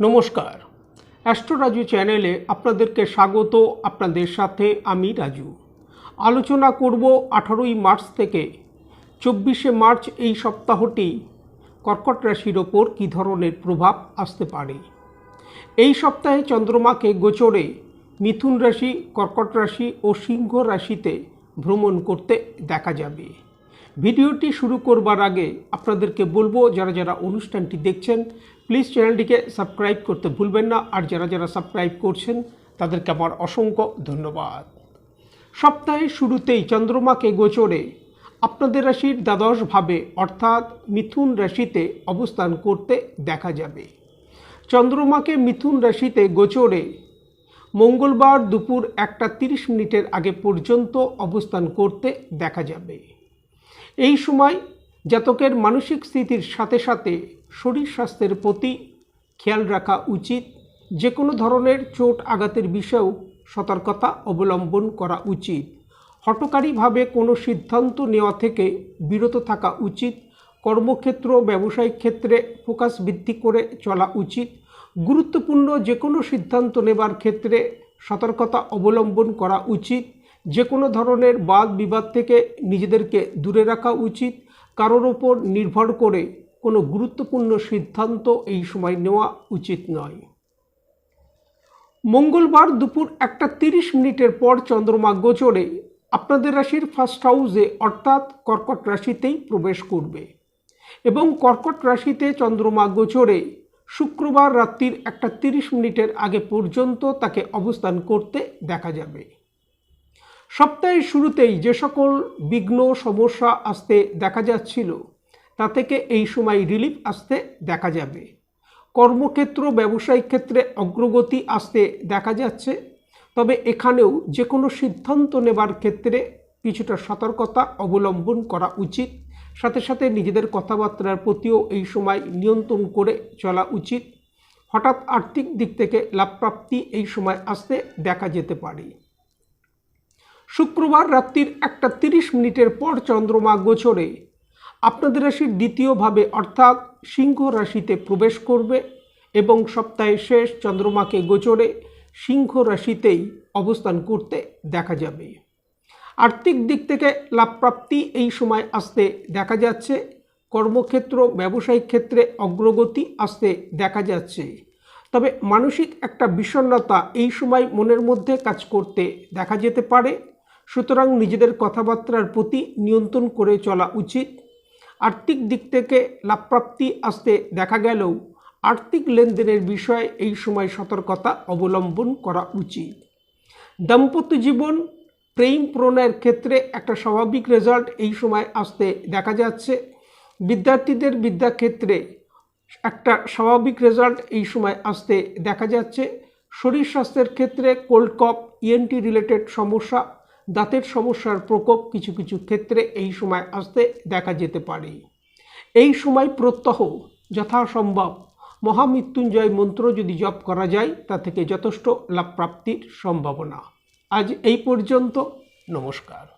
নমস্কার। অ্যাস্ট্রো রাজু চ্যানেলে আপনাদেরকে স্বাগত। আপনাদের সাথে আমি রাজু। আলোচনা করব আঠারোই মার্চ থেকে। চব্বিশে মার্চ এই সপ্তাহটি কর্কট রাশির ওপর কী ধরনের প্রভাব আসতে পারে? এই সপ্তাহে চন্দ্রমাকে গোচরে মিথুন রাশি, কর্কট রাশি ও সিংহ রাশিতে ভ্রমণ করতে দেখা যাবে। ভিডিওটি শুরু করবার আগে আপনাদেরকে বলব, যারা যারা অনুষ্ঠানটি দেখছেন প্লিজ চ্যানেলটিকে সাবস্ক্রাইব করতে ভুলবেন না। আর যারা যারা সাবস্ক্রাইব করছেন, তাদেরকে আমার অসংখ্য ধন্যবাদ। সপ্তাহের শুরুতেই চন্দ্রমাকে গোচরে আপনাদের রাশির দ্বাদশভাবে অর্থাৎ মিথুন রাশিতে অবস্থান করতে দেখা যাবে। চন্দ্রমাকে মিথুন রাশিতে গোচরে মঙ্গলবার দুপুর একটা তিরিশ মিনিটের আগে পর্যন্ত অবস্থান করতে দেখা যাবে। এই সময় জাতকের মানসিক স্থিতির সাথে সাথে শরীর স্বাস্থ্যের প্রতি খেয়াল রাখা উচিত। যে কোনো ধরনের চোট আঘাতের বিষয়েও সতর্কতা অবলম্বন করা উচিত। হটকারীভাবে কোনো সিদ্ধান্ত নেওয়া থেকে বিরত থাকা উচিত। কর্মক্ষেত্র, ব্যবসায়িক ক্ষেত্রে ফোকাস বৃদ্ধি করে চলা উচিত। গুরুত্বপূর্ণ যে কোনো সিদ্ধান্ত নেবার ক্ষেত্রে সতর্কতা অবলম্বন করা উচিত। যে কোনো ধরনের বাদ বিবাদ থেকে নিজেদেরকে দূরে রাখা উচিত। কারোর ওপর নির্ভর করে কোনো গুরুত্বপূর্ণ সিদ্ধান্ত এই সময় নেওয়া উচিত নয়। মঙ্গলবার দুপুর একটা তিরিশ মিনিটের পর চন্দ্রমা গোচরে আপনাদের রাশির ফার্স্ট হাউসে অর্থাৎ কর্কট রাশিতেই প্রবেশ করবে এবং কর্কট রাশিতে চন্দ্রমা গোচরে শুক্রবার রাত্রির একটা তিরিশ মিনিটের আগে পর্যন্ত তাকে অবস্থান করতে দেখা যাবে। সপ্তাহের শুরুতেই যে সকল বিঘ্ন, সমস্যা আসতে দেখা যাচ্ছিল, তা থেকে এই সময় রিলিফ আসতে দেখা যাবে। কর্মক্ষেত্র, ব্যবসায়িক ক্ষেত্রে অগ্রগতি আসতে দেখা যাচ্ছে, তবে এখানেও যে কোনো সিদ্ধান্ত নেবার ক্ষেত্রে কিছুটা সতর্কতা অবলম্বন করা উচিত। সাথে সাথে নিজেদের কথাবার্তার প্রতিও এই সময় নিয়ন্ত্রণ করে চলা উচিত। হঠাৎ আর্থিক দিক থেকে লাভপ্রাপ্তি এই সময় আসতে দেখা যেতে পারে। শুক্রবার রাত্রির একটা তিরিশ মিনিটের পর চন্দ্রমা গোচরে। আপনাদের রাশির দ্বিতীয়ভাবে অর্থাৎ সিংহ রাশিতে প্রবেশ করবে এবং সপ্তাহের শেষ চন্দ্রমাকে গোচরে সিংহ রাশিতেই অবস্থান করতে দেখা যাবে। আর্থিক দিক থেকে লাভপ্রাপ্তি এই সময় আসতে দেখা যাচ্ছে। কর্মক্ষেত্র, ব্যবসায়িক ক্ষেত্রে অগ্রগতি আসতে দেখা যাচ্ছে। তবে মানসিক একটা বিষণ্ণতা এই সময় মনের মধ্যে কাজ করতে দেখা যেতে পারে। সুতরাং নিজেদের কথাবার্তার প্রতি নিয়ন্ত্রণ করে চলা উচিত। আর্থিক দিক থেকে লাভপ্রাপ্তি আসতে দেখা গেলেও আর্থিক লেনদেনের বিষয়ে এই সময় সতর্কতা অবলম্বন করা উচিত। দাম্পত্য জীবন প্রেম প্রণয়ের ক্ষেত্রে একটা স্বাভাবিক রেজাল্ট এই সময় আসতে দেখা যাচ্ছে। বিদ্যার্থীদের বিদ্যাক্ষেত্রে একটা স্বাভাবিক রেজাল্ট এই সময় আসতে দেখা যাচ্ছে। শরীর স্বাস্থ্যের ক্ষেত্রে কোল্ড কপ ইএনটি রিলেটেড সমস্যা দাঁতের সমস্যার প্রকোপ কিছু কিছু ক্ষেত্রে এই সময় আসতে দেখা যেতে পারে। এই সময় প্রত্যহ, যথাসম্ভব, মহামৃত্যুঞ্জয় মন্ত্র যদি জপ করা যায়, তা থেকে যথেষ্ট লাভ প্রাপ্তির সম্ভাবনা। আজ এই পর্যন্ত, নমস্কার।